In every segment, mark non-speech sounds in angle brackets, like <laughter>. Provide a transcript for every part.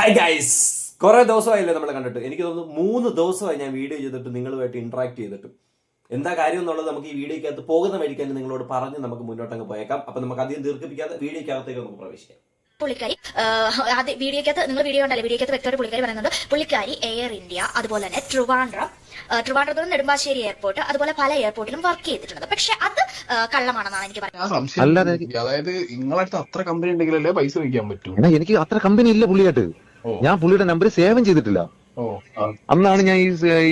Hi guys കുറേ ദിവസമായില്ലേ നമ്മൾ കണ്ടിട്ട്. എനിക്ക് തോന്നുന്നു മൂന്ന് ദിവസമായി ഞാൻ വീഡിയോ ചെയ്തിട്ട് നിങ്ങളുമായിട്ട് ഇന്ററാക്ട് ചെയ്തിട്ട്. എന്താ കാര്യം എന്നുള്ളത് നമുക്ക് ഈ വീഡിയോക്കകത്ത് പോകുന്ന വഴിക്ക് തന്നെ നിങ്ങളോട് പറഞ്ഞ് നമുക്ക് മുന്നോട്ടങ്ങ് പോയേക്കാം. അപ്പൊ നമുക്ക് അധികം ദീർഘിപ്പിക്കാതെ വീഡിയോക്കകത്തേക്ക് നമുക്ക് പ്രവേശിക്കാം. പുള്ളിക്കാരി ആദ്യം വീഡിയോക്കകത്ത് നിങ്ങൾ വീഡിയോ ഉണ്ടല്ലോ വീഡിയോക്കകത്ത് വ്യക്തമായിട്ട് പുള്ളിക്കാരി പറയുന്നത് പുള്ളിക്കാരി എയർ ഇന്ത്യ അതുപോലെ തന്നെ ട്രിവാൻഡ്രം ട്രിവാൻഡ്രത്ത് നെടുമ്പാശ്ശേരി എയർപോർട്ട് അതുപോലെ പല എയർപോർട്ടിലും വർക്ക് ചെയ്തിട്ടുണ്ട്. പക്ഷെ അത് കള്ളമാണെന്നാണ് എനിക്ക് പറയുന്നത്. അതായത് നിങ്ങളടുത്ത് അത്ര കമ്പനി ഉണ്ടെങ്കിലല്ലേ പൈസ വയ്ക്കാൻ പറ്റൂ? എനിക്ക് അത്ര കമ്പനി ഇല്ല പുള്ളിയായിട്ട്. ഞാൻ പുള്ളിയുടെ നമ്പർ സേവൻ ചെയ്തിട്ടില്ല. അന്നാണ് ഞാൻ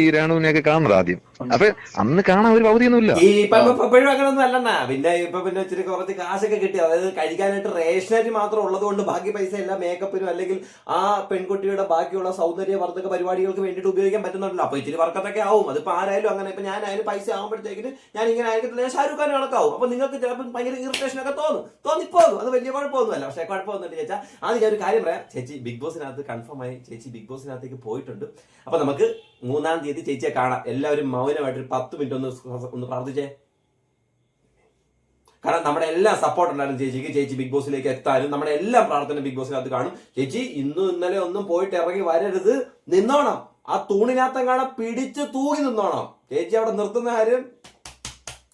ഈ രേണുവിനെയൊക്കെ കാണുന്നത് ആദ്യം. അപ്പൊ അന്ന് കാണാൻ ഒരു പൗതിയൊന്നുമില്ല. ഇപ്പോഴും അങ്ങനെ അല്ലണ്ണ. പിന്നെ ഇപ്പൊ പിന്നെ ഇച്ചിരി കുറച്ച് കാശൊക്കെ കിട്ടി. അതായത് കഴിക്കാനായിട്ട് റേഷനറി മാത്രം ഉള്ളത് കൊണ്ട് ബാക്കി പൈസ എല്ലാം മേക്കപ്പിനും അല്ലെങ്കിൽ ആ പെൺകുട്ടിയുടെ ബാക്കിയുള്ള സൗന്ദര്യവർദ്ധക പരിപാടികൾക്ക് വേണ്ടിയിട്ട് ഉപയോഗിക്കാൻ പറ്റുന്നുണ്ടല്ലോ. അപ്പൊ ഇച്ചിരി വർക്കത്തൊക്കെ ആവും. അതിപ്പോ ആരായാലും അങ്ങനെ. ഇപ്പൊ ഞാനായാലും പൈസ ആകുമ്പോഴത്തേക്കിന് ഞാൻ ഇങ്ങനെ ആയിരിക്കത്തില്ല. ഷാരൂഖ് ഖാൻ കണക്കാവും. അപ്പൊ നിങ്ങൾക്ക് ചിലപ്പോൾ ഭയങ്കര ഇറിറ്റേഷൻ ഒക്കെ തോന്നും. തോന്നിപ്പോകും അത് വലിയ കുഴപ്പമൊന്നുമല്ല. പക്ഷേ കുഴപ്പമൊന്നുമില്ല ചേച്ചാ. ആദ്യം ഞാൻ ഒരു കാര്യം പറയാം. ചേച്ചി ബിഗ് ബോസിനകത്ത് കൺഫേം ആയി ചേച്ചി ബിഗ് ബോസിനകത്തേക്ക് പോയിട്ടുണ്ട്. അപ്പൊ നമുക്ക് മൂന്നാം തീയതി ചേച്ചിയെ കാണാം. എല്ലാവരും മൗനമായിട്ട് ഒരു പത്ത് മിനിറ്റ് ഒന്ന് ഒന്ന് പ്രാർത്ഥിച്ചേ. കാരണം നമ്മുടെ എല്ലാ സപ്പോർട്ട് ഉണ്ടായിരുന്നു ചേച്ചിക്ക് ചേച്ചി ബിഗ് ബോസിലേക്ക് എത്താനും നമ്മുടെ എല്ലാ പ്രാർത്ഥന ബിഗ് ബോസിനകത്ത് കാണും. ചേച്ചി ഇന്നും ഇന്നലെ ഒന്നും പോയിട്ട് ഇറങ്ങി വരരുത്. നിന്നോണം. ആ തൂണിനകത്തെങ്ങാണം പിടിച്ച് തൂങ്ങി നിന്നോണം. ചേച്ചി അവിടെ നിർത്തുന്ന കാര്യം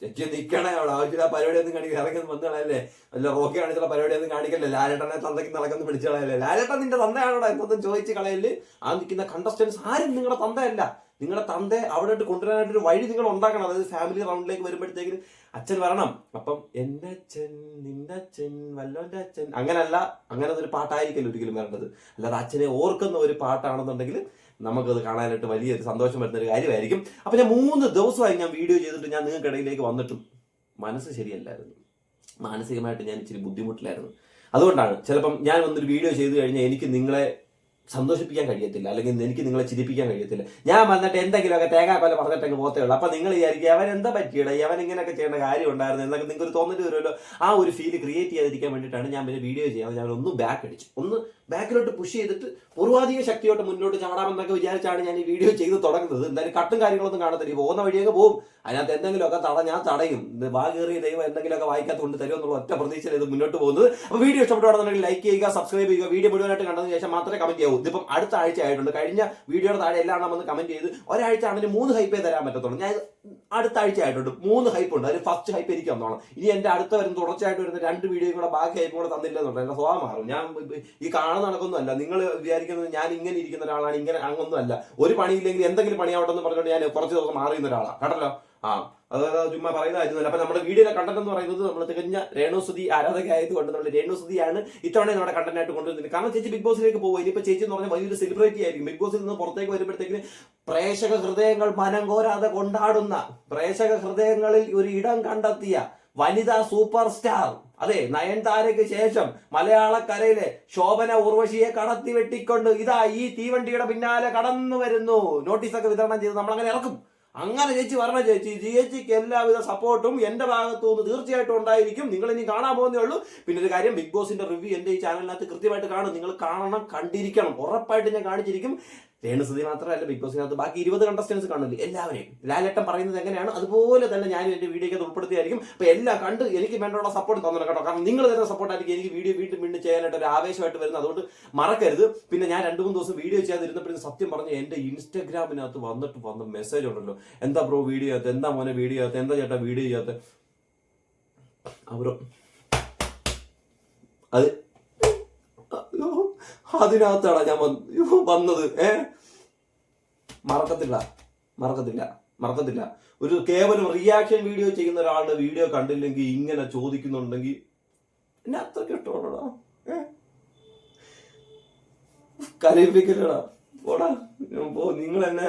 ചേച്ചി നിൽക്കണേ അവിടെ. ആവശ്യമില്ല പരിപാടി ഒന്നും കാണിക്കുക ഇറങ്ങി വന്ന് കളയല്ലേ അല്ല റോക്കി കാണിച്ചുള്ള പരിപാടി ഒന്നും കാണിക്കല്ലേ. ലാലേട്ടനെ തന്തയ്ക്ക് നടക്കുന്ന പിടിച്ചു കളയല്ലേ ലാലേട്ടൻ നിന്റെ തന്തയാണോടാ എന്തൊന്നും ചോദിച്ച് കളയൽ? ആ നിൽക്കുന്ന കണ്ടസ്റ്റൻസ് ആരും നിങ്ങളുടെ തന്തയല്ല. നിങ്ങളുടെ തന്തെ അവിടെ ഇട്ട് കൊണ്ടുവരാനായിട്ട് ഒരു വഴി നിങ്ങൾ ഉണ്ടാക്കണം. അതായത് ഫാമിലി റൗണ്ടിലേക്ക് വരുമ്പോഴത്തേക്കും അച്ഛൻ വരണം. അപ്പം എന്റെ അച്ഛൻ നിന്റെ അച്ഛൻ വല്ലോന്റെ അച്ഛൻ അങ്ങനല്ല. അങ്ങനെ ഒരു പാട്ടായിരിക്കില്ല ഒരിക്കലും വരേണ്ടത്. അല്ലാതെ അച്ഛനെ ഓർക്കുന്ന ഒരു പാട്ടാണെന്നുണ്ടെങ്കിൽ നമുക്കത് കാണാനായിട്ട് വലിയൊരു സന്തോഷം വരുന്ന ഒരു കാര്യമായിരിക്കും. അപ്പോൾ ഞാൻ മൂന്ന് ദിവസമായി ഞാൻ വീഡിയോ ചെയ്തിട്ട് ഞാൻ നിങ്ങൾക്കിടയിലേക്ക് വന്നിട്ടും മനസ്സ് ശരിയല്ലായിരുന്നു. മാനസികമായിട്ട് ഞാൻ ഇച്ചിരി ബുദ്ധിമുട്ടിലായിരുന്നു. അതുകൊണ്ടാണ് ചിലപ്പം ഞാൻ വന്നൊരു വീഡിയോ ചെയ്തു കഴിഞ്ഞാൽ എനിക്ക് നിങ്ങളെ സന്തോഷിപ്പിക്കാൻ കഴിയത്തില്ല അല്ലെങ്കിൽ എനിക്ക് നിങ്ങളെ ചിരിപ്പിക്കാൻ കഴിയത്തില്ല. ഞാൻ വന്നിട്ട് എന്തെങ്കിലുമൊക്കെ തേങ്ങാക്കൊല പറഞ്ഞിട്ട് പോത്തേ ഉള്ളൂ. അപ്പൊ നിങ്ങൾ വിചാരിക്കുക അവൻ എന്താ പറ്റിയടാ അവൻ ഇങ്ങനെയൊക്കെ ചെയ്യേണ്ട കാര്യം ഉണ്ടായിരുന്നു എന്നൊക്കെ നിങ്ങൾക്ക് ഒരു തോന്നൽ വരുമല്ലോ. ആ ഒരു ഫീൽ ക്രിയേറ്റ് ചെയ്യാതിരിക്കാൻ വേണ്ടിയിട്ടാണ് ഞാൻ പിന്നെ വീഡിയോ ചെയ്യാൻ ഞാൻ ഒന്ന് ബാക്ക് അടിച്ചു. ഒന്ന് ബാക്കിലോട്ട് പുഷ് ചെയ്തിട്ട് പൂർവാധിക ശക്തിയോട്ട് മുന്നോട്ട് ചാടാമെന്നൊക്കെ വിചാരിച്ചാണ് ഞാൻ ഈ വീഡിയോ ചെയ്ത് തുടങ്ങുന്നത്. എന്തായാലും കട്ടും കാര്യങ്ങളൊന്നും കാണത്തില്ല. ഈ പോകുന്ന വഴിയൊക്കെ പോകും. അതിനകത്ത് എന്തെങ്കിലുമൊക്കെ തട ഞാൻ തടയും. വാഗേറിയ ദൈവം എന്തെങ്കിലുമൊക്കെ വായിക്കാത്ത കൊണ്ട് തരും എന്നുള്ള ഒറ്റ പ്രതീക്ഷയിൽ ഇത് മുന്നോട്ട് പോകുന്നത്. അപ്പോൾ വീഡിയോ ഇഷ്ടപ്പെടുകയാണെന്നുണ്ടെങ്കിൽ ലൈക്ക് ചെയ്യുക സബ്സ്ക്രൈബ് ചെയ്യുക. വീഡിയോ മുഴുവനായിട്ട് കണ്ടതിന് ശേഷം മാത്രമേ കമന്റ് ചെയ്യാവൂ. ഇതിപ്പം അടുത്ത ആഴ്ച ആയിട്ടുണ്ട്. കഴിഞ്ഞ വീഡിയോയുടെ താഴെ എല്ലാം വന്ന് കമന്റ് ചെയ്ത് ഒരാഴ്ച ആണെങ്കിൽ മൂന്ന് ഹൈപ്പേ തരാൻ പറ്റത്തുള്ളൂ. ഞാൻ അടുത്ത ആഴ്ച ആയിട്ടുണ്ട്. മൂന്ന് ഹൈപ്പ് ഉണ്ട്. അതിൽ ഫസ്റ്റ് ഹൈപ്പ് എനിക്ക് വന്നോളാം ഇനി എന്റെ അടുത്ത വരുന്ന തുടർച്ചയായിട്ട് വരുന്ന രണ്ട് വീഡിയോയും കൂടെ ബാക്കി ഹൈപ്പ് കൂടെ തന്നില്ല എന്റെ സ്വഭാവം മാറും. ഞാൻ ഈ കാണുന്ന നടക്കൊന്നും അല്ല നിങ്ങൾ വിചാരിക്കുന്നത് ഞാൻ ഇങ്ങനെ ഇരിക്കുന്ന ഒരാളാണ് ഇങ്ങനെ അങ്ങൊന്നും അല്ല. ഒരു പണിയില്ലെങ്കിൽ എന്തെങ്കിലും പണിയാവട്ടെ എന്ന് പറഞ്ഞുകൊണ്ട് ഞാൻ കുറച്ച് ദിവസം മാറിയുന്ന ഒരാളാണ് കേട്ടല്ലോ? ആ അത് ചുമ്മാ പറയുന്നതായിരുന്നില്ല അപ്പൊ നമ്മുടെ വീഡിയോയിലെ കണ്ടന്റ് എന്ന് പറയുന്നത് നമ്മൾ തികഞ്ഞ രേണുസുതി ആരാധക ആയതുകൊണ്ട് നമ്മൾ രേണുസുതിയാണ് ഇത്തവണ നമ്മുടെ കണ്ടന്റ് ആയിട്ട് കൊണ്ടുവരുന്നത്. കാരണം ചേച്ചി ബിഗ് ബോസിലേക്ക് പോകും ഇനിയിപ്പോ ചേച്ചി എന്ന് പറഞ്ഞാൽ വലിയൊരു സെലിബ്രിറ്റി ആയിരിക്കും. ബിഗ് ബോസിൽ നിന്ന് പുറത്തേക്ക് വരുമ്പോഴത്തേക്കിന് പ്രേക്ഷക ഹൃദയങ്ങൾ മനം കോരാതെ കൊണ്ടാടുന്ന പ്രേക്ഷക ഹൃദയങ്ങളിൽ ഒരു ഇടം കണ്ടെത്തിയ വനിതാ സൂപ്പർ സ്റ്റാർ അതെ നയൻതാരയ്ക്ക് ശേഷം മലയാളക്കരയിലെ ശോഭന ഉർവശിയെ കടത്തി വെട്ടിക്കൊണ്ട് ഇതാ ഈ തീവണ്ടിയുടെ പിന്നാലെ കടന്നു വരുന്നു നോട്ടീസൊക്കെ വിതരണം ചെയ്ത് നമ്മൾ അങ്ങനെ ഇറക്കും. അങ്ങനെ ചേച്ചി പറഞ്ഞ ചേച്ചി. ജി ചേച്ചിക്ക് എല്ലാവിധ സപ്പോർട്ടും എന്റെ ഭാഗത്തു നിന്ന് തീർച്ചയായിട്ടും ഉണ്ടായിരിക്കും. നിങ്ങൾ ഇനി കാണാൻ പോകുന്നേ ഉള്ളൂ. പിന്നെ ഒരു കാര്യം ബിഗ് ബോസിന്റെ റിവ്യൂ എന്റെ ഈ ചാനലിനകത്ത് കൃത്യമായിട്ട് കാണും. നിങ്ങൾ കാണണം കണ്ടിരിക്കണം. ഉറപ്പായിട്ട് ഞാൻ കാണിച്ചിരിക്കും. രേണുസുതി മാത്രമല്ല ബിഗ് ബോസിനകത്ത് ബാക്കി ഇരുപത് കണ്ടസ്റ്റൻസ് കാണില്ലേ എല്ലാവരെയും. ലാലേട്ടൻ പറയുന്നത് എങ്ങനെയാണ്? അതുപോലെ തന്നെ ഞാൻ എന്റെ വീഡിയോയ്ക്ക് ഉൾപ്പെടുത്തിയായിരിക്കും. അപ്പൊ എല്ലാം കണ്ട് എനിക്ക് വേണ്ടുള്ള സപ്പോർട്ട് തന്നില്ല കേട്ടോ. കാരണം നിങ്ങൾ തരുന്ന സപ്പോർട്ടായിരിക്കും എനിക്ക് വീഡിയോ വീണ്ടും വീണ്ടും ചെയ്യാനായിട്ട് ഒരു ആവേശമായിട്ട് വരുന്നത്. അതുകൊണ്ട് മറക്കരുത്. പിന്നെ ഞാൻ രണ്ട് മൂന്ന് ദിവസം വീഡിയോ ചെയ്യാതിരുന്നപ്പോഴും സത്യം പറഞ്ഞ് എന്റെ ഇൻസ്റ്റാഗ്രാമിനകത്ത് വന്നിട്ട് വന്ന മെസ്സേജ് ഉണ്ടല്ലോ. എന്താ ബ്രോ വീഡിയോ ചെയ്യാത്ത എന്താ മോനെ വീഡിയോ ചെയ്യാത്ത എന്താ ചേട്ടാ വീഡിയോ ചെയ്യാത്ത അവരോ അത് അതിനകത്താണ് ഞാൻ വന്ന് വന്നത്. ഏ? മറക്കത്തില്ല. മറക്കത്തില്ല. മറക്കത്തില്ല. ഒരു കേവലം റിയാക്ഷൻ വീഡിയോ ചെയ്യുന്ന ഒരാളുടെ വീഡിയോ കണ്ടില്ലെങ്കിൽ ഇങ്ങനെ ചോദിക്കുന്നുണ്ടെങ്കിൽ എന്നെ അത്രയ്ക്ക് ഇഷ്ടമാണോടാ? ഏ? നിങ്ങൾ എന്നെ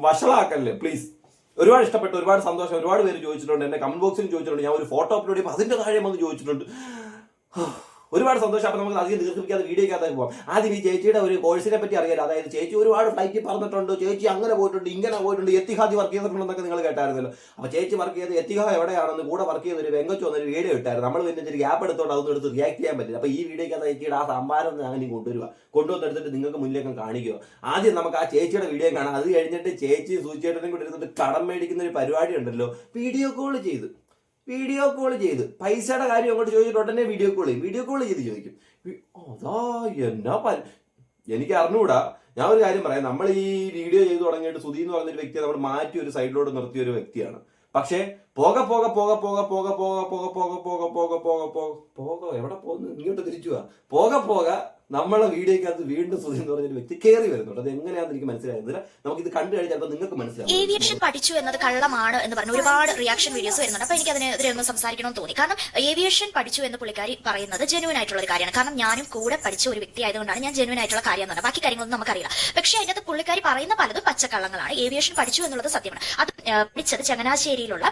വഷളാക്കല്ലേ? പ്ലീസ് ഒരുപാട് ഇഷ്ടപ്പെട്ടു. ഒരുപാട് സന്തോഷം. ഒരുപാട് പേര് ചോദിച്ചിട്ടുണ്ട്. എന്നെ കമന്റ് ബോക്സിൽ ചോദിച്ചിട്ടുണ്ട്. ഞാൻ ഒരു ഫോട്ടോ അപ്ലോഡ് ചെയ്യുമ്പോൾ അതിന്റെ താഴെ വന്ന് ചോദിച്ചിട്ടുണ്ട്. ഒരുപാട് സന്തോഷം. അപ്പോൾ നമുക്ക് അധികം ദീർഘിപ്പിക്കാതെ വീഡിയോക്കകത്ത് പോകാം ആദ്യം ഈ ചേച്ചിയുടെ ഒരു കോഴ്സിനെ പറ്റി അറിയാലോ. അതായത് ചേച്ചി ഒരുപാട് ഫ്ലൈറ്റിൽ പറഞ്ഞിട്ടുണ്ട്. ചേച്ചി അങ്ങനെ പോയിട്ടുണ്ട് ഇങ്ങനെ പോയിട്ടുണ്ട്. എത്തിഹാദി വർക്ക് ചെയ്തിട്ടുണ്ടെന്നൊക്കെ നിങ്ങൾ കേട്ടായിരുന്നല്ലോ. അപ്പോൾ ചേച്ചി വർക്ക് ചെയ്ത് എത്തിഹാ എവിടെയാണെന്ന് കൂടെ വർക്ക് ചെയ്ത ഒരു വെങ്കച്ചു വന്നൊരു വീഡിയോ ഇട്ടായിരുന്നു. നമ്മൾ പിന്നെ ഒരു ഗ്യാപ്പ് എടുത്തോണ്ട് അതൊന്നും എടുത്ത് റിയാക്ട് ചെയ്യാൻ പറ്റില്ല. അപ്പോൾ ഈ വീഡിയോക്കകത്ത് ചേച്ചിയുടെ ആ സംഭാരം അങ്ങനെ കൊണ്ടുവരിക കൊണ്ടുവന്നെടുത്തിട്ട് നിങ്ങൾക്ക് മുന്നിലേക്ക് കാണിക്കുക ആദ്യം നമുക്ക് ആ ചേച്ചിയുടെ വീഡിയോ കാണാം. അത് കഴിഞ്ഞിട്ട് ചേച്ചി സൂചിയേട്ടനും കൂടി ഇരുന്നിട്ട് കടം മേടിക്കുന്ന ഒരു പരിപാടി ഉണ്ടല്ലോ. വീഡിയോ കോൾ ചെയ്ത്. വീഡിയോ കോൾ ചെയ്ത് പൈസയുടെ കാര്യം അങ്ങോട്ട് ചോദിച്ചിട്ട് ഉടനെ വീഡിയോ കോൾ ചെയ്യും വീഡിയോ കോൾ ചെയ്ത് ചോദിക്കും അതാ എന്നാ പ- എനിക്ക് അറിഞ്ഞുകൂടാ ഞാൻ ഒരു കാര്യം പറയാം നമ്മൾ ഈ വീഡിയോ ചെയ്തു തുടങ്ങിയിട്ട് സുധി എന്ന് പറഞ്ഞൊരു വ്യക്തിയെ നമ്മൾ മാറ്റി ഒരു സൈഡിലോട്ട് നിർത്തിയ ഒരു വ്യക്തിയാണ് പക്ഷേ പോക പോക പോക പോക പോക പോക പോക പോക പോക പോക പോക പോക പോക എവിടെ പോകുന്നു ഇങ്ങോട്ട് തിരിച്ചു പോക പോക നമ്മളെ വീഡിയോക്കകത്ത് വീണ്ടും സുധീൻ എന്ന് പറഞ്ഞൊരു വ്യക്തി കയറി വരുന്നുണ്ട്. അത് എങ്ങനെയാണെന്ന് എനിക്ക് മനസ്സിലായിരുന്നില്ല നമുക്ക് ഇത് കണ്ടു കഴിഞ്ഞാൽ നിങ്ങൾക്ക് മനസ്സിലാവും. ഏവിയേഷൻ പഠിച്ചു എന്നത് കള്ളമാണ് എന്ന് പറഞ്ഞു ഒരുപാട് റിയാക്ഷൻ വീഡിയോസ് വരുന്നുണ്ട്. അപ്പൊ എനിക്ക് അതിനെതിരെ ഒന്ന് സംസാരിക്കണമെന്ന് തോന്നി. കാരണം ഏവിയേഷൻ പഠിച്ചു എന്ന് പുള്ളിക്കാരി പറയുന്നത് ജെനുവൻ ആയിട്ടുള്ള ഒരു കാര്യമാണ്. കാരണം ഞാനും കൂടെ പഠിച്ച ഒരു വ്യക്തി ആയതുകൊണ്ടാണ് ഞാൻ ജെനുവൻ ആയിട്ടുള്ള കാര്യം എന്ന് ബാക്കി കാര്യങ്ങളൊന്നും നമുക്കറിയില്ല. പക്ഷേ അതിനകത്ത് പുള്ളിക്കാരി പറയുന്ന പലതും പച്ചക്കള്ളങ്ങളാണ്. ഏവിയേഷൻ പഠിച്ചു എന്നുള്ളത് സത്യമാണ്. അത് പഠിച്ചത് ചങ്ങനാശ്ശേരിയിലുള്ള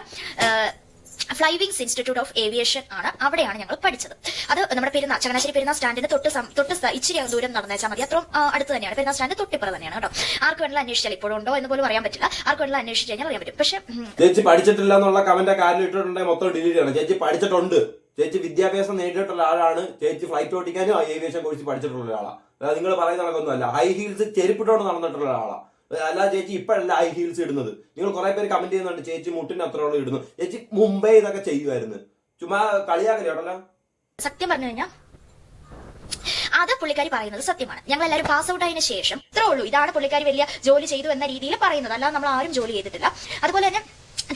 ഫ്ലൈവിങ്സ് ഇൻസ്റ്റിറ്റ്യൂട്ട് ഓഫ് ഏവിയേഷൻ ആണ്. അവിടെയാണ് ഞങ്ങൾ പഠിച്ചത്. അത് നമ്മുടെ പെരുന്ന ചങ്ങനാശ്ശേരി പെരുന്ന സ്റ്റാൻഡിന് തൊട്ട് തൊട്ട് ഇച്ചിരി ദൂരം നടന്നേച്ചാൽ മതി. അത്രയും അടുത്ത് തന്നെയാണ്. പെരുന്ന സ്റ്റാൻഡ് തൊട്ടിപ്പുറം തന്നെയാണ് കേട്ടോ. ആർക്ക് വേണമെങ്കിലും അന്വേഷിച്ചാൽ ഇപ്പോഴും ഉണ്ടോ എന്ന് പോലും അറിയാൻ പറ്റില്ല. ആർക്ക് വേണമെങ്കിലും അന്വേഷിച്ച് കഴിഞ്ഞാൽ അറിയാൻ പറ്റും. പക്ഷേ ചേച്ചി പഠിച്ചിട്ടില്ല എന്നുള്ള കമന്റ് കാര്യം ഇട്ടിട്ടുണ്ടെങ്കിൽ മൊത്തം ഡിലീറ്റ് ചെയ്യണം. ചേച്ചി പഠിച്ചിട്ടുണ്ട്. ചേച്ചി വിദ്യാഭ്യാസം നേടിയിട്ടുള്ള ആളാണ്. ചേച്ചി ഫ്ലൈറ്റ് ഓടിക്കാനും ഏവിയേഷൻ കോഴ്സ് പഠിച്ചിട്ടുള്ള ഒരാളാണ് നിങ്ങൾ പറയുന്ന കണക്കൊന്നുമല്ല ഹൈ ഹീൽസ് ചെരുപ്പിട്ടോണ്ട് നടന്നിട്ടുള്ള ഒരാളാണ് അല്ല ചേച്ചി ഇപ്പോഴല്ല ഹൈ ഹീൽസ് ഇടുന്നത്. നിങ്ങൾ കുറെ പേര് കമന്റ് ചെയ്യുന്നുണ്ട് ചേച്ചി മുട്ടിന് അത്രയോളം ഇടുന്നു. ചേച്ചി മുംബൈ ഇതൊക്കെ ചെയ്യുമായിരുന്നു ചുമ്മാ കളിയാക്കൽ സത്യം പറഞ്ഞു കഴിഞ്ഞാൽ അത് പുള്ളിക്കാരി പറയുന്നത് സത്യമാണ്. ഞങ്ങൾ എല്ലാവരും പാസ് ഔട്ട് ആയതിനു ശേഷം ഇത്രേ ഉള്ളൂ. ഇതാണ് പുള്ളിക്കാരി വലിയ ജോലി ചെയ്തു എന്ന രീതിയിൽ പറയുന്നത്. അല്ലാതെ നമ്മൾ ആരും ജോലി ചെയ്തിട്ടില്ല. അതുപോലെ തന്നെ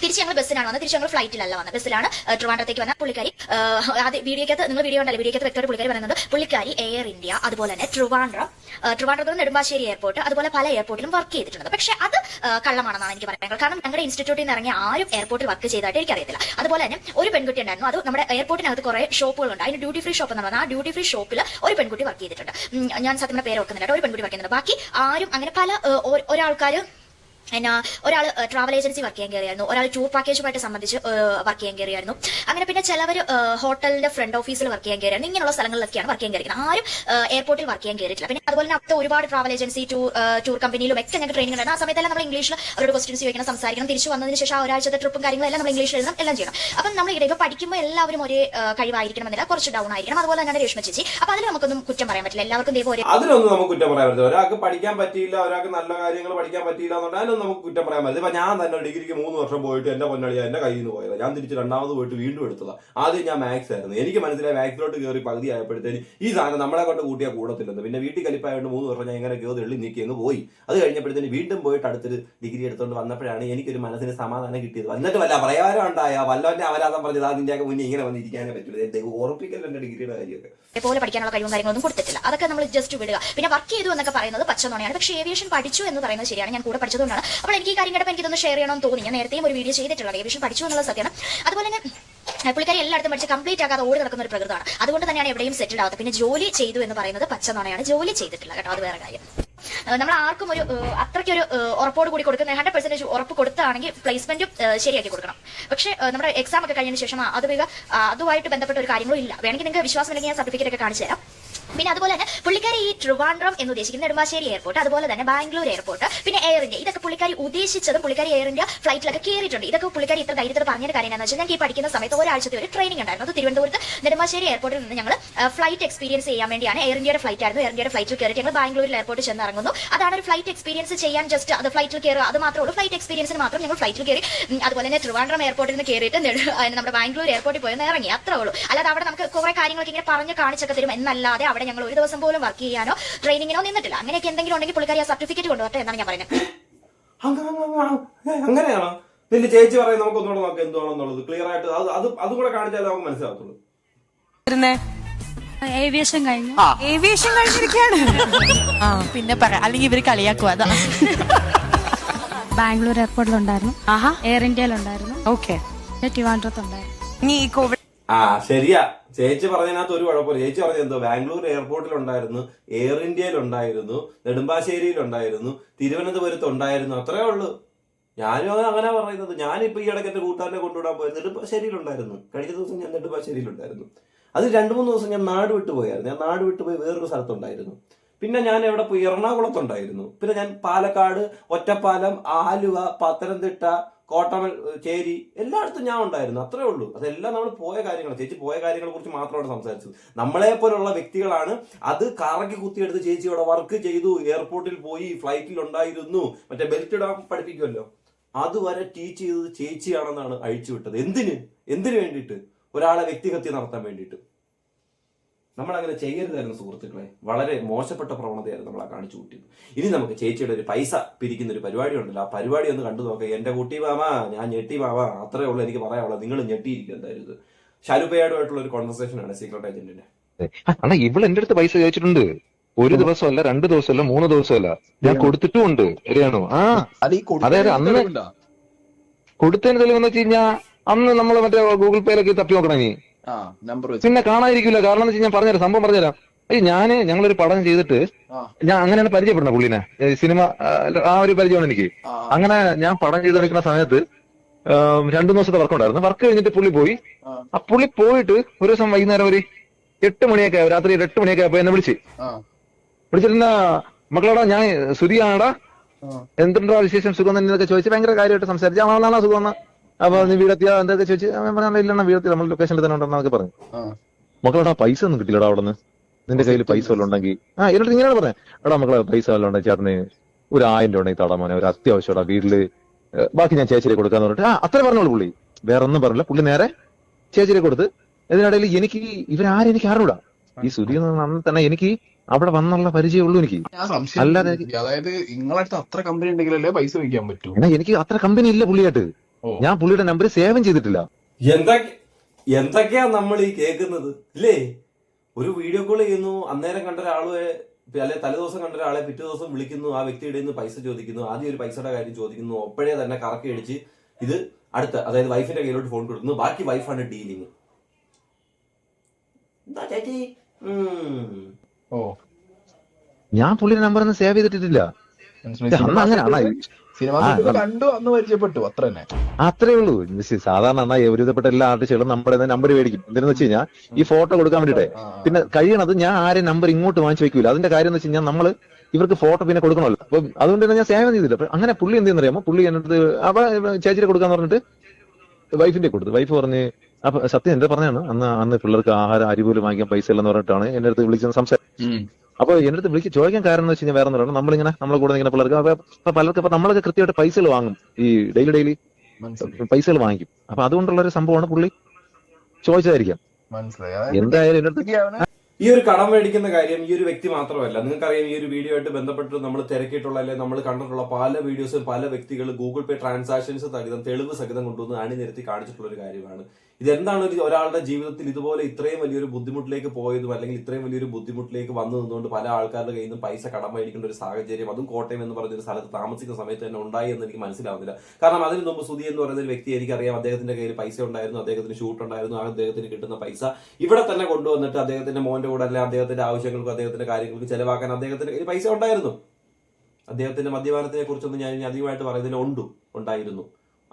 തിരിച്ച് ഞങ്ങൾ ബസ്സിനാണ് വന്നത്. തിരിച്ച് ഞങ്ങൾ ഫ്ലൈറ്റിലല്ല വന്നത്. ബസ്സിലാണ് ട്രിവാൻഡ്രത്തേക്ക് വന്ന പുള്ളിക്കാരി. ഏഹ്, വീഡിയോക്കകത്ത് നിങ്ങൾ വീഡിയോ ഉണ്ടല്ലോ വീഡിയോക്കകത്ത് വ്യക്തമായിട്ട് പുള്ളിക്കാരി പറയുന്നത് പുള്ളിക്കാരി എയർ ഇന്ത്യ അതുപോലെ തന്നെ ട്രിവാൻഡ്രം ട്രിവാൻഡ്രത്ത് നെടുമ്പാശ്ശേരി എയർപോർട്ട് അതുപോലെ പല എയർപോർട്ടിലും വർക്ക് ചെയ്തിട്ടുണ്ട്. പക്ഷെ അത് കള്ളമാണെന്നാണ് എനിക്ക് പറയുന്നത് കാരണം ഞങ്ങളുടെ ഇൻസ്റ്റിറ്റ്യൂട്ടിൽ നിന്ന് ഇറങ്ങിയ ആരും എയർപോർട്ടിൽ വർക്ക് ചെയ്തതായിട്ട് എനിക്കറിയത്തില്ല അതുപോലെ തന്നെ ഒരു പെൺകുട്ടി ഉണ്ടായിരുന്നു. അത് നമ്മുടെ എയർപോർട്ടിനകത്ത് കുറെ ഷോപ്പുകളുണ്ട് അതിന് ഡ്യൂട്ടി ഫ്രീ ഷോപ്പ് എന്ന് പറഞ്ഞാൽ ആ ഡ്യൂട്ടി ഫ്രീ ഷോപ്പിൽ ഒരു പെൺകുട്ടി വർക്ക് ചെയ്തിട്ടുണ്ട്. ഞാൻ സത്യം പേര് ഓർക്കുന്നില്ല ഒരു പെൺകുട്ടി വർക്ക് ചെയ്യുന്നുണ്ട്. ബാക്കി ആരും അങ്ങനെ പല ഒരാൾക്കാർ എന്നാ ഒരാൾ ട്രാവൽ ഏജൻസി വർക്ക് ചെയ്യാൻ കയറിയായിരുന്നു ഒരാൾ ടൂർ പാക്കേജുമായിട്ട് സംബന്ധിച്ച് വർക്ക് ചെയ്യാൻ കയറിയായിരുന്നു അങ്ങനെ പിന്നെ ചിലവർ ഹോട്ടലിന്റെ ഫ്രണ്ട് ഓഫീസിൽ വർക്ക് ചെയ്യാൻ കയറിയായിരുന്നു ഇങ്ങനെയുള്ള സ്ഥലങ്ങളിലൊക്കെയാണ് വർക്ക് ചെയ്യാൻ കയറിയത് ആരും എയർപോർട്ടിൽ വർക്ക് ചെയ്യാൻ കയറിയിട്ടില്ല പിന്നെ അതുപോലെ തന്നെ ഒരുപാട് ട്രാവൽ ഏജൻസി ടൂർ ടൂർ കമ്പനിയിലും ഒക്കെ ഞങ്ങൾക്ക് ട്രെയിനിങ് ഉണ്ടായിരുന്നു. ആ സമയത്തെല്ലാം നമ്മൾ ഇംഗ്ലീഷിൽ അവരോട് ക്വസ്റ്റ്യൻസ് ചോദിക്കണം സംസാരിക്കണം. തിരിച്ചു വന്നതിന് ശേഷം ആ ഒരാഴ്ചത്തെ ട്രിപ്പും കാര്യങ്ങളെല്ലാം നമ്മൾ ഇംഗ്ലീഷിൽ എഴുതണം എല്ലാം ചെയ്യണം. അപ്പം നമ്മൾ ഇപ്പോൾ പഠിക്കുമ്പോൾ എല്ലാവരും ഒരേ കഴിവായിരിക്കണം എന്നില്ല കുറച്ച് ഡൗൺ ആയിരിക്കണം. അതുപോലെ തന്നെയാണ് രേഷ്മ ചേച്ചി. അപ്പൊ അതിൽ നമുക്കൊന്നും കുറ്റം പറയാൻ പറ്റില്ല. എല്ലാവർക്കും ഒരേ അതിനൊന്നും നമുക്ക് കുറ്റം പറയാൻ പറ്റില്ല. ഒരാൾക്ക് പഠിക്കാൻ പറ്റിയില്ല ഒരാൾക്ക് നല്ല കാര്യങ്ങൾ പഠിക്കാൻ പറ്റിയില്ല എന്നുണ്ടെങ്കിൽ അതിനൊന്നും നമുക്ക് കുറ്റം പറയാൻ പറ്റില്ല. ഇപ്പൊ ഞാൻ തന്നെ ഡിഗ്രിക്ക് മൂന്ന് വർഷം പോയിട്ട് എന്റെ പൊന്നളിയ എന്റെ കയ്യിൽ നിന്ന് പോയത്. ഞാൻ തിരിച്ച് രണ്ടാമത് പോയിട്ട് വീണ്ടും എടുത്തതാണ് ആദ്യം ഞാൻ മാത്സ് ആയിരുന്നു. എനിക്ക് മനസ്സിലായി മാത്സിലോട്ട് കയറി പകുതി ആയപ്പോഴത്തേന് ഈ സാധനം നമ്മളെ കൊണ്ട് കൂട്ടിയാൽ കൂടത്തില്ലെന്ന്. പിന്നെ വീട്ടിൽ കലിപ്പായതുകൊണ്ട് മൂന്ന് വർഷം ഞാൻ ഇങ്ങനെ കയറി എള്ളി നീക്കി പോയി. അത് കഴിഞ്ഞപ്പോഴത്തേന് വീണ്ടും പോയിട്ട് അടുത്തൊരു ഡിഗ്രി എടുത്തുകൊണ്ട് വന്നപ്പോഴാണ് എനിക്കൊരു മനസ്സിന് സമാധാനം കിട്ടിയത്. വന്നിട്ട് വല്ല പ്രയാരം ഉണ്ടായ വല്ലവന്റെ അവരാധം പറഞ്ഞത് അതിന്റെയൊക്കെ മുന്നേ ഇങ്ങനെ വന്നിരിക്കാനേ പറ്റില്ല ഓർപ്പിക്കല്ലോ എന്റെ ഡിഗ്രിയുടെ കാര്യമൊക്കെ പഠിക്കാനുള്ള കൊടുത്തിട്ടില്ല. അതൊക്കെ നമ്മൾ ജസ്റ്റ് വിടുക. പിന്നെ വർക്ക് ചെയ്തു എന്നൊക്കെ പറയുന്നത് പച്ചനോണയാണ്. പക്ഷേ ഏവിയേഷൻ പഠിച്ചു എന്ന് പറയുന്നത് ശരിയാണ്. ഞാൻ കൂടെ പഠിച്ചതുകൊണ്ടാണ്. അപ്പോൾ എനിക്ക് ഈ കാര്യം കേട്ടപ്പോൾ എനിക്കിതൊന്ന് ഷെയർ ചെയ്യണമെന്ന് തോന്നി. ഞാൻ നേരത്തെയും ഒരു വീഡിയോ ചെയ്തിട്ടുള്ളത് ഏവിയേഷൻ പഠിച്ചു എന്നുള്ള സത്യമാണ്. അതുപോലെ തന്നെ പുള്ളിക്കാരി എല്ലായിടത്തും പഠിച്ച് കംപ്ലീറ്റ് ആകാതെ ഓടി നടക്കുന്ന ഒരു പ്രകൃതമാണ്. അതുകൊണ്ട് തന്നെയാണ് എവിടെയും സെറ്റിൽ ആവാത്ത പിന്നെ ജോലി ചെയ്തു എന്ന് പറയുന്നത് പച്ച നോണയാണ്. ജോലി ചെയ്തിട്ടില്ല കേട്ടോ അത് വേറെ കാര്യം. നമ്മൾ ആർക്കും ഒരു അത്രയ്ക്കൊരു ഉറപ്പോട് കൂടി കൊടുക്കുന്ന ഹൺഡ്രഡ് പെർസെന്റേജ് ഉറപ്പ് കൊടുത്താണെങ്കിൽ പ്ലേസ്മെന്റും ശരിയാക്കി കൊടുക്കണം. പക്ഷേ നമ്മുടെ എക്സാം ഒക്കെ കഴിഞ്ഞതിന് ശേഷം അത് അതുമായിട്ട് ബന്ധപ്പെട്ട ഒരു കാര്യങ്ങളും ഇല്ല. വേണമെങ്കിൽ നിങ്ങൾക്ക് വിശ്വാസമില്ലെങ്കിൽ ഞാൻ സർട്ടിഫിക്കറ്റ് ഒക്കെ കാണിച്ചു തരാം. പിന്നെ അതുപോലെ തന്നെ പുള്ളിക്കാരി ഈ ട്രിവാൻഡ്രം എന്ന് ഉദ്ദേശിക്കുന്ന നെടുമ്പാശ്ശേരി എയർപോർട്ട് അതുപോലെ തന്നെ ബാംഗ്ലൂർ എയർപോർട്ട് പിന്നെ എയർ ഇന്ത്യ ഇതൊക്കെ പുള്ളിക്കാരി ഉദ്ദേശിച്ചതും പുള്ളിക്കാരി എയർ ഇന്ത്യ ഫ്ലൈറ്റിലൊക്കെ കയറിയിട്ടുണ്ട് ഇതൊക്കെ പുള്ളിക്കാരി ഇത്ര ധൈര്യത്തിൽ പറഞ്ഞ കാര്യം എന്താണെന്ന് വെച്ചാൽ ഞങ്ങൾക്ക് ഈ പഠിക്കുന്ന സമയത്ത് ഒരാഴ്ചത്തെ ഒരു ട്രെയിനിങ് ഉണ്ടായിരുന്നു. അത് തിരുവനന്തപുരത്ത് നെടുമ്പാശ്ശേരി എയർപോർട്ടിൽ നിന്ന് ഞങ്ങൾ ഫ്ലൈറ്റ് എക്സ്പീരിയൻസ് ചെയ്യാൻ വേണ്ടിയാണ് എയർ ഇന്ത്യയുടെ ഫ്ലൈറ്റ് ആയിരുന്നു. എയർ ഇന്ത്യയുടെ ഫ്ലൈറ്റിൽ കയറിയിട്ട് ഞങ്ങൾ ബാംഗ്ലൂരിൽ എയർപോർട്ടിൽ ചെന്ന് ഇറങ്ങുന്നു. അതാണ് ഒരു ഫ്ലൈറ്റ് എക്സ്പീരിയൻസ് ചെയ്യാൻ ജസ്റ്റ് അത് ഫ്ലൈറ്റിൽ കയറുക. അത് മാത്രമേ ഉള്ളൂ. ഫ്ലൈറ്റ് എക്സ്പീരിയൻസിന് മാത്രം ഞങ്ങൾ ഫ്ലൈറ്റിൽ കയറി അതുപോലെ തന്നെ ട്രിവാൻഡ്രം എയർപോർട്ടിൽ നിന്ന് കയറിയിട്ട് നമ്മുടെ ബാംഗ്ലൂർ എയർപോർട്ടിൽ പോയി ഇറങ്ങി. അത്രേ ഉള്ളൂ. അല്ലാതെ അവിടെ നമുക്ക് കുറെ കാര്യങ്ങളൊക്കെ ഇങ്ങനെ പറഞ്ഞ് കാണിച്ചൊക്കെ തരും. എന്നല്ലാതെ അവിടെ ഞങ്ങൾ ഒരു ദിവസം പോലും വർക്ക് ചെയ്യാനോ ട്രെയിനിങ്ങിനോ നിന്നിട്ടില്ല. അങ്ങനെയൊക്കെ എന്തെങ്കിലും ഉണ്ടെങ്കിൽ പുള്ളിക്കാരി ആ സർട്ടിഫിക്കറ്റ് കൊണ്ടുവരട്ടെ എന്നാണ് ഞാൻ പറയുന്നത്. <laughs> അങ്ങനെയാണോ? നിന്റെ ചേച്ചി പറയും നമുക്ക് ഒന്നുകൂടെ നോക്കാം എന്താണെന്നുള്ളത് ക്ലിയർ ആയിട്ട് അത് അത് അതും കൂടെ കാണിച്ചാലേ നമുക്ക് മനസ്സിലാകത്തുള്ളൂ ഏവിയേഷൻ കഴിഞ്ഞു. ഏവിയേഷൻ കഴിഞ്ഞിരിക്കുകയാണ്. <laughs> ആ പിന്നെ പറ അല്ലെങ്കിൽ ഇവർ കളിയാക്കുക അതാ. <laughs> ബാംഗ്ലൂർ എയർപോർട്ടിലുണ്ടായിരുന്നു. ആഹാ. എയർ ഇന്ത്യയിലുണ്ടായിരുന്നു. ഓക്കെ. ട്രിവാൻഡ്രത്തുണ്ടായിരുന്നു. ഇനി ഈ കോവിഡ് ആ ശരിയാ. ചേച്ചി പറഞ്ഞതിനകത്ത് ഒരു കുഴപ്പമില്ല. ചേച്ചി പറഞ്ഞത് എന്തോ? ബാംഗ്ലൂർ എയർപോർട്ടിൽ ഉണ്ടായിരുന്നു എയർ ഇന്ത്യയിലുണ്ടായിരുന്നു ഉണ്ടായിരുന്നു തിരുവനന്തപുരത്ത് ഉണ്ടായിരുന്നു. അത്രേ ഉള്ളൂ. ഞാനും അങ്ങനെ പറയുന്നത്. ഞാനിപ്പോ ഈ ഇടയ്ക്ക് എന്റെ കൂട്ടുകാരനെ കൊണ്ടുവിടാൻ പോയത് നെടുമ്പാശ്ശേരിയിലുണ്ടായിരുന്നു. കഴിഞ്ഞ ദിവസം ഞാൻ നെടുമ്പാശ്ശേരിയിലുണ്ടായിരുന്നു. അത് രണ്ടു മൂന്ന് ദിവസം ഞാൻ നാട് വിട്ടു പോയായിരുന്നു. ഞാൻ നാട് വിട്ടു പോയി വേറൊരു സ്ഥലത്തുണ്ടായിരുന്നു. പിന്നെ ഞാൻ എവിടെ പോയി? എറണാകുളത്തുണ്ടായിരുന്നു. പിന്നെ ഞാൻ പാലക്കാട് ഒറ്റപ്പാലം ആലുവ പത്തനംതിട്ട കോട്ടമൽ ചേരി എല്ലായിടത്തും ഞാൻ ഉണ്ടായിരുന്നു. അത്രേ ഉള്ളൂ. അതെല്ലാം നമ്മൾ പോയ കാര്യങ്ങൾ ചേച്ചി പോയ കാര്യങ്ങളെ കുറിച്ച് മാത്രമാണ് സംസാരിച്ചത്. നമ്മളെ പോലുള്ള വ്യക്തികളാണ് അത് കറക്കി കുത്തിയെടുത്ത് ചേച്ചി ഇവിടെ വർക്ക് ചെയ്തു. എയർപോർട്ടിൽ പോയി ഫ്ലൈറ്റിൽ ഉണ്ടായിരുന്നു. മറ്റേ ബെൽറ്റ് ഇടാൻ പഠിപ്പിക്കുമല്ലോ അതുവരെ ടീച്ച് ചെയ്തത് ചേച്ചിയാണെന്നാണ് അഴിച്ചു വിട്ടത്. എന്തിന്? എന്തിനു വേണ്ടിയിട്ട്? ഒരാളെ വ്യക്തിഹത്യ നടത്താൻ വേണ്ടിയിട്ട്. നമ്മൾ അങ്ങനെ ചെയ്യരുതായിരുന്നു സുഹൃത്തുക്കളെ. വളരെ മോശപ്പെട്ട പ്രവണതയായിരുന്നു നമ്മൾ കാണിച്ചു കൂട്ടിയത്. ഇനി നമുക്ക് ചേച്ചിയുടെ ഒരു പൈസ പിരിക്കുന്ന ഒരു പരിപാടി ഉണ്ടല്ലോ ആ പരിപാടി ഒന്ന് കണ്ടു നോക്കുക എന്റെ കുട്ടി മാമാ ഞാൻ ഞെട്ടി മാമാ. അത്രേ ഉള്ളൂ എനിക്ക് പറയാനുള്ളത്. നിങ്ങൾ ഞെട്ടിയിരിക്കും എന്തായാലും ഇത്. ഒരു കോൺവെർസേഷൻ ആണ് സീക്രട്ട് ഏജന്റിന്റെ അണ്ണാ ഇവൾ എന്റെ അടുത്ത് പൈസ ചോദിച്ചിട്ടുണ്ട്. ഒരു ദിവസമല്ല രണ്ട് ദിവസമല്ല മൂന്ന് ദിവസമല്ല. ഞാൻ കൊടുത്തിട്ടുമുണ്ട്. ശരിയാണോ? ആ. അതായത് അന്ന് കൊടുത്തതിന് തെളിവെന്ന് വെച്ച് കഴിഞ്ഞാൽ അന്ന് നമ്മൾ മറ്റേ ഗൂഗിൾ പേയിലൊക്കെ തപ്പി നോക്കണം. നീ നമ്പർ പിന്നെ കാണാതിരിക്കില്ല. കാരണം എന്ന് വെച്ച് ഞാൻ പറഞ്ഞുതരാം സംഭവം പറഞ്ഞുതരാം. അയ്യ ഞാൻ ഞങ്ങളൊരു പടം ചെയ്തിട്ട്. ഞാൻ അങ്ങനെയാണ് പരിചയപ്പെടുന്നത് പുള്ളിനെ. ഈ സിനിമ ആ, ഒരു പരിചയമാണ് എനിക്ക്. അങ്ങനെ ഞാൻ പടം ചെയ്ത് നിൽക്കുന്ന സമയത്ത് രണ്ടു ദിവസത്തെ വർക്ക് ഉണ്ടായിരുന്നു വർക്ക് കഴിഞ്ഞിട്ട് പുള്ളി പോയി. ആ. പുള്ളി പോയിട്ട് ഒരു ദിവസം വൈകുന്നേരം ഒരു എട്ട് മണിയൊക്കെ രാത്രി എട്ട് മണിയൊക്കെ ആയപ്പോ എന്നെ വിളിച്ച്. വിളിച്ചിരുന്ന മക്കളോടാ ഞാൻ സുരിയാണടാ എന്തുണ്ടാ വിശേഷം? സുഖം തന്നെ എന്നൊക്കെ ചോദിച്ച് ഭയങ്കര കാര്യമായിട്ട് സംസാരിച്ചു ആ നാളെ സുഖം എന്നാ അപ്പൊ നീ വീടെത്തിയാ? എന്തൊക്കെ ചോദിച്ചു അവൻ പറഞ്ഞ വീടെത്തി നമ്മൾ ലൊക്കേഷനിൽ തന്നെ ഉണ്ടെന്നൊക്കെ പറഞ്ഞു. ആ. മക്കളോടാ പൈസ ഒന്നും കിട്ടില്ലടാ അവിടെ നിന്ന് നിന്റെ കയ്യിൽ പൈസ വല്ലതും ഉണ്ടെങ്കിൽ ആ എന്നിട്ട് ഇങ്ങനെയാണ് പറഞ്ഞത്. എടാ മക്കളെ പൈസ വല്ലതും ഉണ്ടെങ്കിൽ ചേട്ടന് ഒരു ആയിരം രൂപ ഉണ്ടെങ്കിൽ തടാ മോനെ. ഒരു അത്യാവശ്യമാടാ വീട്ടിൽ ബാക്കി ഞാൻ ചേച്ചിയെ കൊടുക്കാന്ന് പറഞ്ഞിട്ട്. ആ അത്ര പറഞ്ഞോളൂ പുള്ളി. വേറെ ഒന്നും പറഞ്ഞില്ല. പുള്ളി നേരെ ചേച്ചിയെ കൊടുത്ത്. ഇതിനിടയിൽ എനിക്ക് ഇവരാരും എനിക്ക് അറിഞ്ഞൂടാ ഈ സുധി അന്ന് തന്നെ എനിക്ക് അവിടെ വന്നുള്ള പരിചയമുള്ളൂ എനിക്ക്. അല്ലാതെ- അതായത് നിങ്ങളടുത്ത് അത്ര കമ്പനി ഉണ്ടെങ്കിലല്ലേ പൈസ വയ്ക്കാൻ പറ്റൂ? എനിക്ക് അത്ര കമ്പനി ഇല്ല പുള്ളിയായിട്ട്. ഞാൻ പുള്ളിയുടെ നമ്പർ സേവൻ ചെയ്തിട്ടില്ല. എന്തൊക്കെ എന്തൊക്കെയാ നമ്മൾ ഈ കേൾക്കുന്നത്? ഇല്ലേ? ഒരു വീഡിയോ കോൾ ചെയ്യുന്നു അന്നേരം കണ്ട ഒരാളെ അല്ലെ തലേദിവസം കണ്ട ഒരാളെ പിറ്റേ ദിവസം വിളിക്കുന്നു ആ വ്യക്തിയുടെ നിന്ന് പൈസ ചോദിക്കുന്നു ആദ്യം ഒരു പൈസയുടെ കാര്യം ചോദിക്കുന്നു ഒപ്പഴേ തന്നെ കറക്കി അടിച്ച് ഇത് അടുത്ത അതായത് വൈഫിന്റെ കയ്യിലോട്ട് ഫോൺ കൊടുക്കുന്നു ബാക്കി വൈഫാണ് ഡീലിങ് എന്താ ചേച്ചി? ഓ ഞാൻ പുള്ളിയുടെ നമ്പർ ഒന്നും സേവ് ചെയ്തിട്ടില്ല. അന്ന് അങ്ങനെ സിനിമ. കണ്ടു അന്ന് പരിചയപ്പെട്ടു അത്ര തന്നെ. അത്രേ ഉള്ളൂ. സാധാരണ ഒരുവിധപ്പെട്ട എല്ലാ ആർട്ടിസ്റ്റുകളും നമ്മുടെ നമ്പർ മേടിക്കും. എന്തെന്ന് വെച്ച് കഴിഞ്ഞാൽ ഈ ഫോട്ടോ കൊടുക്കാൻ വേണ്ടിട്ടെ. പിന്നെ കഴിയണത് ഞാൻ ആരെ നമ്പർ ഇങ്ങോട്ട് വാങ്ങിച്ചു വെക്കൂല. അതിന്റെ കാര്യം എന്ന് വെച്ച് കഴിഞ്ഞാൽ നമ്മൾ ഇവർക്ക് ഫോട്ടോ പിന്നെ കൊടുക്കണമല്ലോ. അപ്പൊ അതുകൊണ്ട് തന്നെ ഞാൻ സേവനം ചെയ്തില്ല. അപ്പൊ അങ്ങനെ പുള്ളി എന്ത് അറിയാമോ പുള്ളി എന്നിട്ട് അപ്പൊ ചേച്ചിയുടെ കൊടുക്കാന്ന് പറഞ്ഞിട്ട് വൈഫിന്റെ കൊടുത്തു. വൈഫ് പറഞ്ഞ് അപ്പൊ സത്യം എന്താ പറഞ്ഞാണ് അന്ന് അന്ന് പിള്ളേർക്ക് ആഹാരം അരി പോലും വാങ്ങിക്കാൻ പൈസ ഇല്ലെന്ന് പറഞ്ഞിട്ടാണ് എന്റെ അടുത്ത് വിളിച്ചത് സംസാരം. അപ്പൊ എന്റെ അടുത്ത് വിളിച്ച് ചോദിക്കാൻ കാരണം എന്ന് വെച്ച് കഴിഞ്ഞാൽ വേറെ ഒന്നും നമ്മളിങ്ങനെ നമ്മളെ കൂടെ ഇങ്ങനെ പിള്ളേർക്ക്. പലർക്ക് അപ്പൊ നമ്മളൊക്കെ കൃത്യമായിട്ട് പൈസകൾ വാങ്ങും. ഈ ഡെയിലി ഡെയിലി പൈസകൾ വാങ്ങിക്കും. അപ്പൊ അതുകൊണ്ടുള്ള ഒരു സംഭവമാണ് പുള്ളി ചോദിച്ചതായിരിക്കാം. മനസ്സിലായി. എന്തായാലും എന്റെ അടുത്ത് ഈ ഒരു കടം മേടിക്കുന്ന കാര്യം ഈ ഒരു വ്യക്തി മാത്രമല്ല. നിങ്ങൾക്കറിയാം ഈ ഒരു വീഡിയോ ആയിട്ട് ബന്ധപ്പെട്ട് നമ്മൾ തിരക്കിയിട്ടുള്ള അല്ലെങ്കിൽ നമ്മൾ കണ്ടിട്ടുള്ള പല വീഡിയോസും പല വ്യക്തികൾ ഗൂഗിൾ പേ ട്രാൻസാക്ഷൻസ് സഹിതം തെളിവ് സഹിതം കൊണ്ടുവന്ന് അണിനിരത്തി കാണിച്ചിട്ടുള്ള ഒരു കാര്യമാണ്. ഇതെന്താണ് ഒരു ഒരാളുടെ ജീവിതത്തിൽ ഇതുപോലെ ഇത്രയും വലിയൊരു ബുദ്ധിമുട്ടിലേക്ക് പോയതും അല്ലെങ്കിൽ ഇത്രയും വലിയൊരു ബുദ്ധിമുട്ടിലേക്ക് വന്നു നിന്നുകൊണ്ട് പല ആൾക്കാരുടെ കയ്യിൽ നിന്ന് പൈസ കടം മേടിക്കേണ്ട ഒരു സാഹചര്യം അതും കോട്ടയം എന്ന് പറഞ്ഞ ഒരു സ്ഥലത്ത് താമസിക്കുന്ന സമയത്ത് തന്നെ ഉണ്ടായി എന്ന് എനിക്ക് മനസ്സിലാവുന്നില്ല. കാരണം അതിന് മുമ്പ് സുധി എന്ന് പറയുന്ന ഒരു വ്യക്തി എനിക്കറിയാം അദ്ദേഹത്തിന്റെ കയ്യിൽ പൈസ ഉണ്ടായിരുന്നു അദ്ദേഹത്തിന് ഷൂട്ട് ഉണ്ടായിരുന്നു ആ അദ്ദേഹത്തിന് കിട്ടുന്ന പൈസ ഇവിടെ തന്നെ കൊണ്ടുവന്നിട്ട് അദ്ദേഹത്തിന്റെ മോന്റെ കൂടെ അല്ലെ അദ്ദേഹത്തിന്റെ ആവശ്യങ്ങൾക്കും അദ്ദേഹത്തിന്റെ കാര്യങ്ങൾക്ക് ചെലവാക്കാൻ അദ്ദേഹത്തിന്റെ കയ്യിൽ പൈസ ഉണ്ടായിരുന്നു. അദ്ദേഹത്തിന്റെ മദ്യപാനത്തിനെ കുറിച്ചൊന്നും ഞാൻ അധികമായിട്ട് പറയുന്നതിന് ഉണ്ട് ഉണ്ടായിരുന്നു.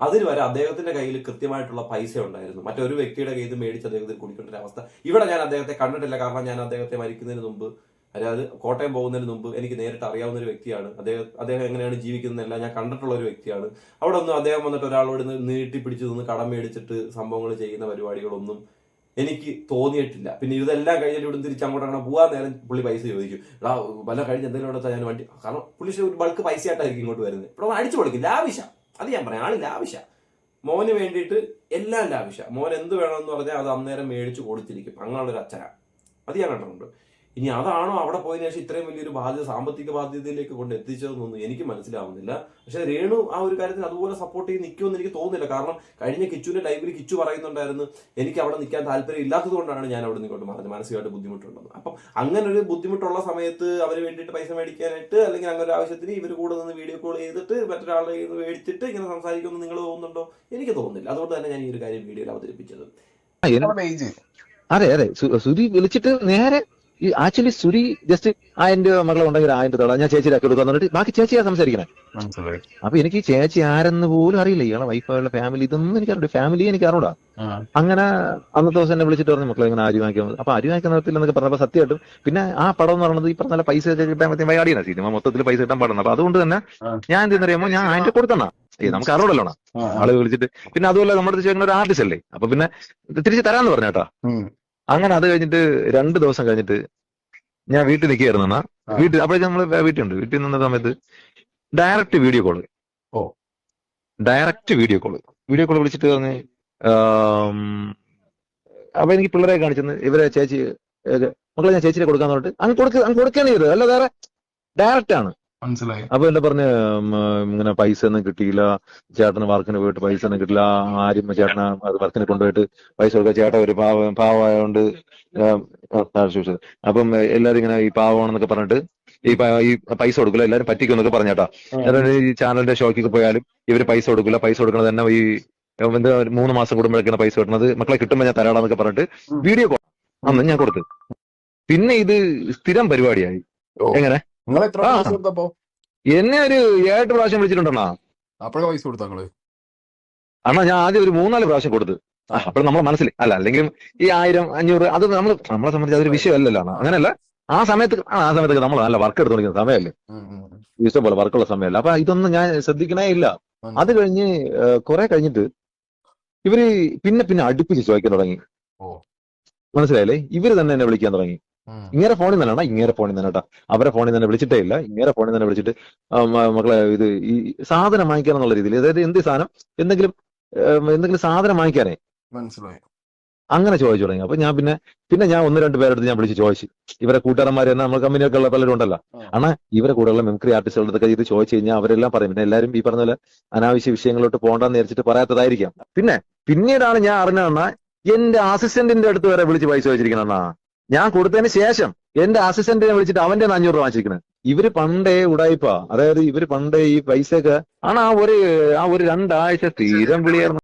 അതിന് വരെ അദ്ദേഹത്തിന്റെ കയ്യിൽ കൃത്യമായിട്ടുള്ള പൈസ ഉണ്ടായിരുന്നു. മറ്റൊരു വ്യക്തിയുടെ കയ്യിൽ മേടിച്ച് അദ്ദേഹത്തിന് കുടിക്കേണ്ട ഒരു അവസ്ഥ. ഇവിടെ ഞാൻ അദ്ദേഹത്തെ കണ്ടിട്ടില്ല. കാരണം ഞാൻ അദ്ദേഹത്തെ മരിക്കുന്നതിന് മുമ്പ് അതായത് കോട്ടയം പോകുന്നതിന് മുമ്പ് എനിക്ക് നേരിട്ട് അറിയാവുന്ന ഒരു വ്യക്തിയാണ്. അദ്ദേഹം അദ്ദേഹം എങ്ങനെയാണ് ജീവിക്കുന്നതെല്ലാം ഞാൻ കണ്ടിട്ടുള്ള ഒരു വ്യക്തിയാണ്. അവിടെ ഒന്നും അദ്ദേഹം വന്നിട്ട് ഒരാളോട് നീട്ടി പിടിച്ചു നിന്ന് കടം മേടിച്ചിട്ട് സംഭവങ്ങൾ ചെയ്യുന്ന പരിപാടികളൊന്നും എനിക്ക് തോന്നിയിട്ടില്ല. പിന്നെ ഇതെല്ലാം കഴിഞ്ഞിട്ട് ഇവിടെ തിരിച്ച് അങ്ങോട്ട് അങ്ങനെ പോകാൻ നേരം പുള്ളി പൈസ ചോദിക്കും. എടാ വല്ല കഴിഞ്ഞ് എന്തെങ്കിലും എടുത്താൽ ഞാൻ വണ്ടി കാരണം പുള്ളി ഒരു ബൾക്ക് പൈസ ആയിട്ടായിരിക്കും ഇങ്ങോട്ട് വരുന്നത്. ഇവിടെ അടിച്ചു പൊളിക്കും. ലാവിശ. അത് ഞാൻ പറയാം. ആൾ ലാവിശ മോന് വേണ്ടിയിട്ട് എല്ലാം ലാവിശ മോൻ എന്ത് വേണമെന്ന് പറഞ്ഞാൽ അത് അന്നേരം മേടിച്ചു കൊടുത്തിരിക്കും. അങ്ങനെയുള്ളൊരു അച്ഛനാണ് അത് ഞാൻ കണ്ടിട്ടുണ്ട്. ഇനി അതാണോ അവിടെ പോയതിനു ശേഷം ഇത്രയും വലിയൊരു ബാധ്യത സാമ്പത്തിക ബാധ്യതയിലേക്ക് കൊണ്ട് എത്തിച്ചതെന്നൊന്നും എനിക്ക് മനസ്സിലാവുന്നില്ല. പക്ഷെ രേണു ആ ഒരു കാര്യത്തിൽ അതുപോലെ സപ്പോർട്ട് ചെയ്ത് നിൽക്കുമെന്ന് എനിക്ക് തോന്നുന്നില്ല. കാരണം കഴിഞ്ഞ കിച്ചുവിന്റെ ലൈവിൽ കിച്ചു പറയുന്നുണ്ടായിരുന്നു എനിക്ക് അവിടെ നിൽക്കാൻ താല്പര്യം ഇല്ലാത്തത് കൊണ്ടാണ് ഞാൻ അവിടെ നിങ്ങോട്ട് പറഞ്ഞത് മാനസികമായിട്ട് ബുദ്ധിമുട്ടുണ്ടെന്ന്. അപ്പം അങ്ങനെ ഒരു ബുദ്ധിമുട്ടുള്ള സമയത്ത് അവർ വേണ്ടിയിട്ട് പൈസ മേടിക്കാനായിട്ട് അല്ലെങ്കിൽ അങ്ങനെ ഒരു ആവശ്യത്തിന് ഇവർ കൂടെ നിന്ന് വീഡിയോ കോൾ ചെയ്തിട്ട് മറ്റൊരാളെ കയ്യിൽ നിന്ന് മേടിച്ചിട്ട് ഇങ്ങനെ സംസാരിക്കുമെന്ന് നിങ്ങൾ തോന്നുന്നുണ്ടോ? എനിക്ക് തോന്നുന്നില്ല. അതുകൊണ്ട് തന്നെ ഞാൻ ഈ ഒരു കാര്യം വീഡിയോയിൽ അവതരിപ്പിച്ചത്. അതെ അതെ. സുരി വിളിച്ചിട്ട് നേരെ ഈ ആക്ച്വലി സുരി ജസ്റ്റ് ആ എന്റെ മകളെ ഉണ്ടെങ്കിൽ ആ എന്റെ തോളാ ഞാൻ ചേച്ചിയുടെ കൊടുക്കാൻ പറഞ്ഞിട്ട് ബാക്കി ചേച്ചിയാ സംസാരിക്കണേ അപ്പൊ എനിക്ക് ചേച്ചി ആരെന്ന് പോലും അറിയില്ല. ഇയാളെ വൈഫുള്ള ഫാമിലി ഇതൊന്നും എനിക്ക് അറിയില്ല ഫാമിലി എനിക്ക് അറിഞ്ഞൂടാ. അങ്ങനെ അന്നത്തെ ദിവസം എന്നെ വിളിച്ചിട്ട് പറഞ്ഞു മക്കളെ ഇങ്ങനെ വാങ്ങിക്കാൻ അപ്പൊ അരി വാങ്ങിക്കാൻ നിർത്തില്ല എന്നൊക്കെ പറഞ്ഞപ്പോ സത്യമായിട്ടും പിന്നെ ആ പടം എന്ന് പറയുന്നത് ഈ പറഞ്ഞ നല്ല പൈസ കിട്ടാൻ വയാടിയാണ് സിനിമ മൊത്തത്തിൽ പൈസ കിട്ടാൻ പാടുന്നത്. അപ്പൊ അതുകൊണ്ട് തന്നെ ഞാൻ എന്തെന്ന് അറിയാമോ ഞാൻ അതിന്റെ കൊടുത്തണ നമുക്ക് അറിവുള്ളല്ലോ. ആൾ വിളിച്ചിട്ട്. പിന്നെ അതുപോലെ നമ്മുടെ ഒരു ആർട്ടിസ്റ്റ് അല്ലേ? അപ്പൊ പിന്നെ തിരിച്ചു തരാന്ന് പറഞ്ഞേട്ടാ. അങ്ങനെ അത് കഴിഞ്ഞിട്ട് രണ്ട് ദിവസം കഴിഞ്ഞിട്ട് ഞാൻ വീട്ടിൽ നിൽക്കുകയായിരുന്നു എന്നാ വീട്ടിൽ അപ്പോഴേക്കും നമ്മൾ വീട്ടിലുണ്ട് വീട്ടിൽ നിന്ന സമയത്ത് ഡയറക്റ്റ് വീഡിയോ കോൾ ഓ. Direct video call video call വിളിച്ചിട്ട് പറഞ്ഞ് അപ്പൊ എനിക്ക് പിള്ളേരെ കാണിച്ചെന്ന് ഇവരെ ചേച്ചി മക്കളെ ഞാൻ ചേച്ചിനെ കൊടുക്കാന്ന് പറഞ്ഞിട്ട് അങ്ങ് കൊടുക്ക അങ്ങ് കൊടുക്കേണ്ടി ചെയ്തത് അല്ല വേറെ ഡയറക്റ്റ് ആണ്. മനസ്സിലായി. അപ്പൊ എന്താ പറഞ്ഞ ഇങ്ങനെ പൈസ ഒന്നും കിട്ടിയില്ല ചേട്ടന് വർക്കിന് പോയിട്ട് പൈസ ഒന്നും കിട്ടില്ല ആരും ചേട്ടന് അത് വർക്കിന് കൊണ്ടുപോയിട്ട് പൈസ കൊടുക്കുക ചേട്ടൻ ഒരു പാവം പാവമായതുകൊണ്ട്. അപ്പം എല്ലാരും ഇങ്ങനെ ഈ പാവമാണെന്നൊക്കെ പറഞ്ഞിട്ട് ഈ പൈസ കൊടുക്കില്ല എല്ലാരും പറ്റിക്കും എന്നൊക്കെ പറഞ്ഞേട്ടാ അതായത് ഈ ചാനലിന്റെ ഷോക്കൊക്കെ പോയാലും ഇവർ പൈസ കൊടുക്കില്ല പൈസ കൊടുക്കുന്നത് തന്നെ ഈ എന്താ മൂന്ന് മാസം കൂടുമ്പോഴൊക്കെയാണ് പൈസ കിട്ടുന്നത് മക്കളെ കിട്ടുമ്പോ ഞാൻ തരാടാന്നൊക്കെ പറഞ്ഞിട്ട് വീഡിയോ കോൾ അന്ന് ഞാൻ കൊടുത്തു. പിന്നെ ഇത് സ്ഥിരം പരിപാടിയായി. എങ്ങനെ? നിങ്ങൾ എത്ര. പൈസ കൊടുത്തപ്പോ? എന്നെ ഒരു ഏഴെട്ട് പ്രാവശ്യം വിളിച്ചിട്ടുണ്ടെണ്ണാ. അപ്പോഴേ പൈസ കൊടുത്ത നിങ്ങൾ? അണ്ണാ ഞാൻ ആദ്യം ഒരു മൂന്നാൽ പ്രാവശ്യം കൊടുത്തു. അപ്പോൾ നമ്മളെ മനസ്സിൽ അല്ല അല്ലെങ്കിലും ഈ ആയിരം അഞ്ഞൂറ് അത് നമ്മൾ നമ്മളെ സംബന്ധിച്ച് അതൊരു വിഷയമല്ലല്ലോ അല്ലല്ലോ അങ്ങനെയല്ല ആ സമയത്ത് ആ സമയത്ത് സമയത്തൊക്കെ നമ്മൾ നല്ല വർക്ക് എടുത്തോണ്ടിരിക്കുന്ന സമയമല്ലേ? ഉം, ഉം, ഉം. ഇഷ്ടം പോലെ വർക്കുള്ള സമയമല്ല? അപ്പൊ ഇതൊന്നും ഞാൻ ശ്രദ്ധിക്കണേ ഇല്ല. അത് കഴിഞ്ഞ് കുറെ കഴിഞ്ഞിട്ട് ഇവർ പിന്നെ പിന്നെ അടുപ്പിച്ച് ചോദിക്കാൻ തുടങ്ങി. മനസ്സിലായില്ലേ? ഇവർ തന്നെ എന്നെ വിളിക്കാൻ തുടങ്ങി. ഇങ്ങനെ ഫോണിൽ നിന്നാണ് ഇങ്ങനെ ഫോണിൽ തന്നെ കേട്ടോ അവരെ ഫോണിൽ തന്നെ വിളിച്ചിട്ടേ ഇല്ല. ഇങ്ങനെ ഫോണിൽ തന്നെ വിളിച്ചിട്ട് മക്കളെ ഇത് ഈ സാധനം വാങ്ങിക്കാൻ എന്നുള്ള രീതിയിൽ അതായത് എന്ത് സാധനം? എന്തെങ്കിലും എന്തെങ്കിലും സാധനം വാങ്ങിക്കാനേ? മനസ്സിലായി. അങ്ങനെ ചോദിച്ചു തുടങ്ങി. അപ്പൊ ഞാൻ പിന്നെ പിന്നെ ഞാൻ ഒന്ന് രണ്ട് പേരെടുത്ത് ഞാൻ വിളിച്ച് ചോദിച്ചു. ഇവരെ കൂട്ടുകാരന്മാർ തന്നെ നമ്മൾ കമ്പനിയൊക്കെ ഉള്ള പലരും ഉണ്ടല്ലോ. ആ. അണ്ണാ ഇവരെ കൂടെയുള്ള മെമിക്രി ആർട്ടിസ്റ്റുകളുടെ ഇത് ചോദിച്ചു കഴിഞ്ഞാൽ അവരെല്ലാം പറയും. പിന്നെ എല്ലാവരും ഈ പറഞ്ഞ പോലെ അനാവശ്യ വിഷയങ്ങളിലോട്ട് പോകണ്ടെന്ന് വിചാരിച്ചിട്ട് പറയാത്തതായിരിക്കാം. പിന്നെ പിന്നീടാണ് ഞാൻ അറിഞ്ഞ എന്റെ അസിസ്റ്റന്റിന്റെ അടുത്ത് വരെ വിളിച്ച് പൈസ വെച്ചിരിക്കണെന്നാ ഞാൻ കൊടുത്തതിന് ശേഷം എന്റെ അസിസ്റ്റന്റിനെ വിളിച്ചിട്ട് അവന്റെ അഞ്ഞൂറ് രൂപ വാങ്ങിച്ചിരിക്കുന്നത് ഇവർ പണ്ടേ ഉടായ്പ അതായത് ഇവർ പണ്ടേ ഈ പൈസയൊക്കെ ആണ് ആ ഒരു ആ ഒരു രണ്ടാഴ്ച തീരം വിളിയായിരുന്നു.